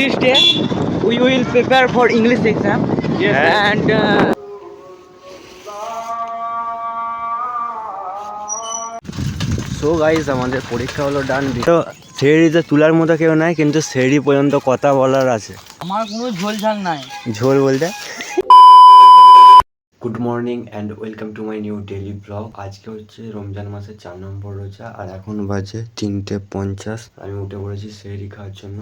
this day we will prepare for English exam. Yes, and uh, so guys আমাদের পরীক্ষা হলো ডান তো সেরিতে তোলার মতো কেউ নাই কিন্তু সেরি পর্যন্ত কথা বলার আছে। আমার কোনো ঝোল ঝাল নাই। ঝোল বলতে? Good morning and welcome to my new daily blog আজকে হচ্ছে রমজান মাসের চার নম্বর রোজা আর এখন বাজে তিনটে পঞ্চাশ। আমি উঠে পড়েছি সেরি খাওয়ার জন্য।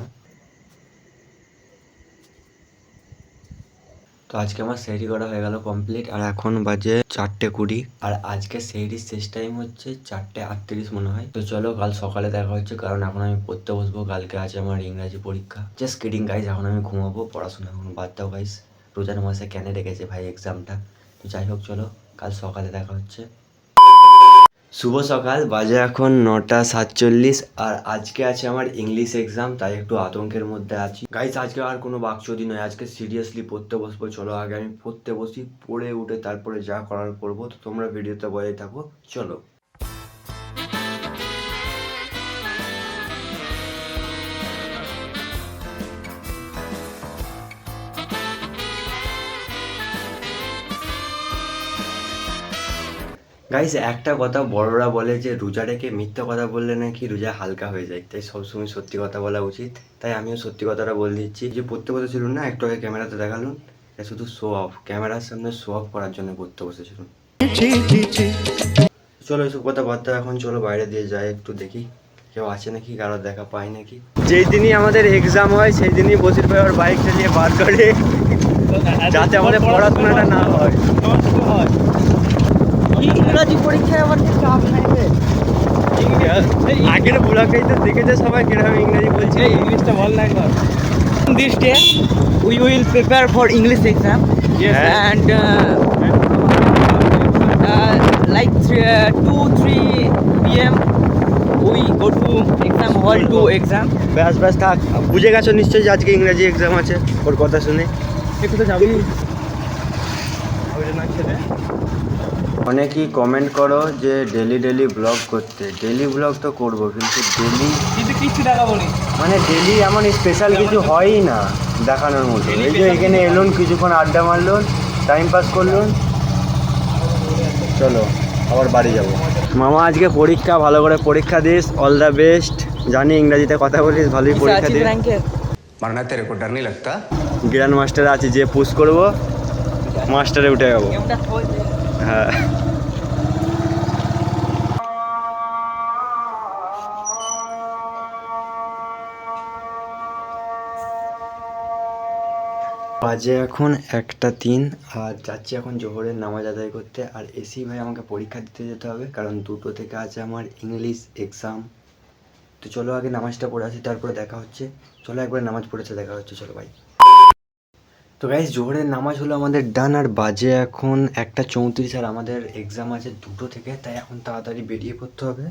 তো আজকে আমার সেহরি করা হয়ে গেল কমপ্লিট আর এখন বাজে চারটে কুড়ি। আর আজকে সেহরির শেষ টাইম হচ্ছে চারটে আটত্রিশ মনে হয়। তো চলো কাল সকালে দেখা হচ্ছে, কারণ এখন আমি পড়তে বসবো। কালকে আছে আমার ইংরাজি পরীক্ষা। জাস্ট কিডিং গাইজ এখন আমি ঘুমাবো, পড়াশোনা এখন বাদ দাও গাইজ রোজার মাসে কেন রেখেছে ভাই এক্সামটা তো যাই হোক, চলো কাল সকালে দেখা হচ্ছে। শুভ সকাল, বাজে এখন নটা সাতচল্লিশ আর আজকে আছে আমার ইংলিশ এক্সাম তাই একটু আতঙ্কের মধ্যে আছি। গাইস আজকে আর কোনো বাকচুদি নয়, আজকে সিরিয়াসলি পড়তে বসবো, চলো আগে আমি পড়তে বসি, পড়ে উঠে তারপরে যা করার করব, তো তোমরা ভিডিওতে বজায় থাকো, চলো। গাইস একটা কথা বড়রা বলে যে রোজা রেখে মিথ্যা কথা বললে নাকি রোজা হালকা হয়ে যায়। তাই সবসময় সত্যি কথা বলা উচিত। তাই আমিও সত্যি কথাটা বলে দিচ্ছি। যে পড়তে বসেছিলুন না একটু আগে ক্যামেরাতে দেখালুন এটা শুধু শো অফ ক্যামেরার সামনে শো অফ করার জন্য পড়তে বসেছিলুন চলো এসব কথা দাও এখন চলো বাইরে দিয়ে যাই একটু দেখি। কেউ আছে নাকি? কারও দেখা পাই নাকি? যেই দিনই আমাদের এক্সাম হয় সেই দিনই বসির ভাই ওর বাইক চালিয়ে বার করে। যাতে আমাদের পড়াশোনাটা না হয়। ইংরাজি পরীক্ষায় আবার কি চাপ নাই রে আগের ব্লগেই তো দেখেছে সবাই কীরকম ইংরেজি বলছে। ইংলিশটা we will prepare for English exam Yes. and uh, uh, like three, uh, 2 3 pm we go to exam hall to exam. ব্যাস ব্যাস থাক। বুঝে গেছো নিশ্চয়ই যে আজকে ইংরেজি এক্সাম আছে ওর কথা শুনে। একটু তো যাবি। অনেকেই কমেন্ট করো যে ডেলি ডেলি ব্লগ করতে। ডেলি ব্লগ তো করব কিন্তু ডেলি কিছু দেখাবো মানে ডেলি এমন স্পেশাল কিছু হয়ই না দেখানোর মতো। এই যে এখানে এলুন কিছুক্ষণ আড্ডা মারলুন টাইম পাস করলুন চলো আবার বাড়ি যাব। মামা আজকে পরীক্ষা ভালো করে পরীক্ষা দিস অল দ্য বেস্ট জানি ইংরাজিতে কথা বলিস ভালোই পরীক্ষা দিস। লাগতা? গ্র্যান্ড মাস্টার আছে যে পুশ করব মাস্টারে উঠে যাব। হ্যাঁ। বাজে এখন একটা তিন, আর যাচ্ছি এখন জোহরের নামাজ আদায় করতে। আর এসি ভাই আমাকে পরীক্ষা দিতে যেতে হবে, কারণ দুটো থেকে আছে আমার ইংলিশ এক্সাম তো চলো আগে নামাজটা পড়ে আসি, তারপরে দেখা হচ্ছে। চলো একবার নামাজ পড়েছে দেখা হচ্ছে, চলো ভাই তো গাইজ জোহরের নামাজ হলো আমাদের ডান আর বাজে এখন একটা চৌত্রিশ আর আমাদের এক্সাম আছে দুটো থেকে, তাই এখন তাড়াতাড়ি বেরিয়ে পড়তে হবে।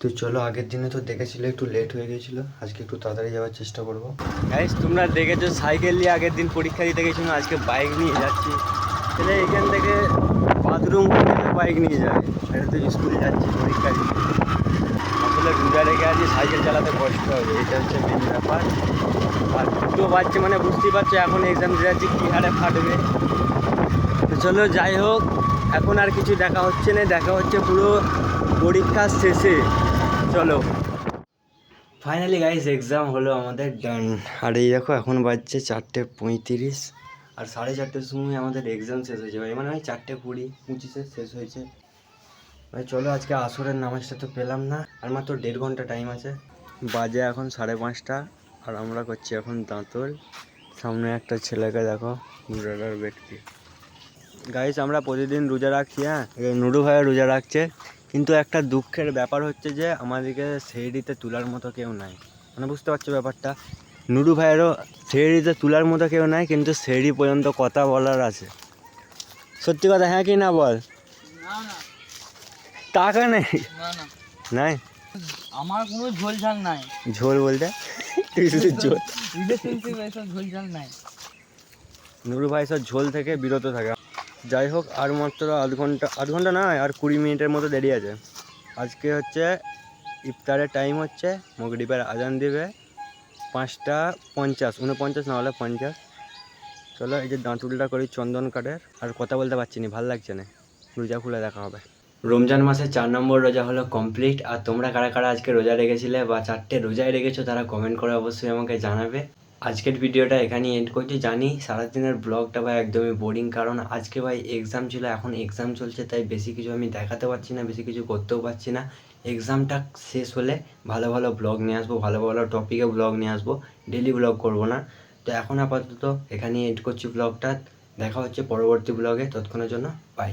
তো চলো, আগের দিনে তো দেখেছিলে একটু লেট হয়ে গেছিল, আজকে একটু তাড়াতাড়ি যাওয়ার চেষ্টা করব। গাইজ তোমরা দেখেছ সাইকেল নিয়ে আগের দিন পরীক্ষা দিতে গেছিলাম, আজকে বাইক নিয়ে যাচ্ছি। তাহলে এখান থেকে বাথরুম বাইক নিয়ে যায় এটা তো স্কুল যাচ্ছি পরীক্ষা দিতে। রোজা রেখে আছি সাইকেল চালাতে কষ্ট হবে, এটা হচ্ছে মেন ব্যাপার। আর দুটো বাচ্চা মানে বুঝতেই পারছ, এখন এক্সাম দিয়ে যাচ্ছি, কী হারে ফাটবে। তো চলো যাই হোক, এখন আর কিছু দেখা হচ্ছে না, দেখা হচ্ছে পুরো পরীক্ষার শেষে। চলো। ফাইনালি গাইস এক্সাম হলো আমাদের ডান আর এই দেখো, এখন বাজছে চারটে পঁয়ত্রিশ, আর সাড়ে চারটের সময় আমাদের এক্সাম শেষ হয়েছে। মানে ওই চারটে কুড়ি, পঁচিশে শেষ হয়েছে। ভাই, চলো আজকে আসরের নামাজটা তো পেলাম না। আর মাত্র দেড় ঘণ্টা টাইম আছে। বাজে এখন সাড়ে পাঁচটা, আর আমরা করছি এখন দাঁতল। সামনে একটা ছেলেকে দেখো রোজাদার ব্যক্তি। গাইস আমরা প্রতিদিন রোজা রাখছি হ্যাঁ? নুডু ভাইয়া রোজা রাখছে। কিন্তু একটা দুঃখের ব্যাপার হচ্ছে যে, আমাদেরকে সেহরিতে তোলার মতো কেউ নাই। মানে বুঝতে পারছ ব্যাপারটা? নুডু ভাইয়েরও সেহরিতে তোলার মতো কেউ নাই, কিন্তু সেহরি পর্যন্ত কথা বলার আছে। সত্যি কথা হ্যাঁ কি না বল? টাকা নেই? নাই? আমার কোনো ঝোল ঝাল নাই। ঝোল বলতে? তুই শুধু ঝোল। রিলেশনশিপ ঝোল ঝাল নাই। নুরু ভাই সব ঝোল থেকে বিরত থাকে। যাই হোক আর মাত্র আধ ঘণ্টা আধ ঘণ্টা নয় আর কুড়ি মিনিটের মতো দেরি আছে। আজকে হচ্ছে ইফতারের টাইম হচ্ছে মগরিবের আজান দিবে। পাঁচটা পঞ্চাশ উনপঞ্চাশ না হলে পঞ্চাশ। চলো এই যে দাঁতুলটা করি চন্দন কাঠের আর কথা বলতে পারছি না ভালো লাগছে না। রোজা খুলে দেখা হবে। রমজান মাসের চার নম্বর রোজা হলো কমপ্লিট আর তোমরা কারা কারা আজকে রোজা রেখেছিলে বা চারটে রোজায় রেখেছো তারা কমেন্ট করে অবশ্যই আমাকে জানাবে। আজকের ভিডিওটা এখানেই এন্ড করছি। জানি সারাদিনের ব্লগটা ভাই একদমই বোরিং কারণ আজকে ভাই এক্সাম ছিল, এখন এক্সাম চলছে, তাই বেশি কিছু আমি দেখাতে পারছি না, বেশি কিছু করতেও পারছি না। এক্সামটা শেষ হলে ভালো ভালো ব্লগ নিয়ে আসব, ভালো ভালো টপিকে ব্লগ নিয়ে আসব ডেলি ব্লগ করব না। তো এখন আপাতত এখানেই এন্ড করছি ব্লগটা দেখা হচ্ছে পরবর্তী ব্লগে তৎক্ষণের জন্য বাই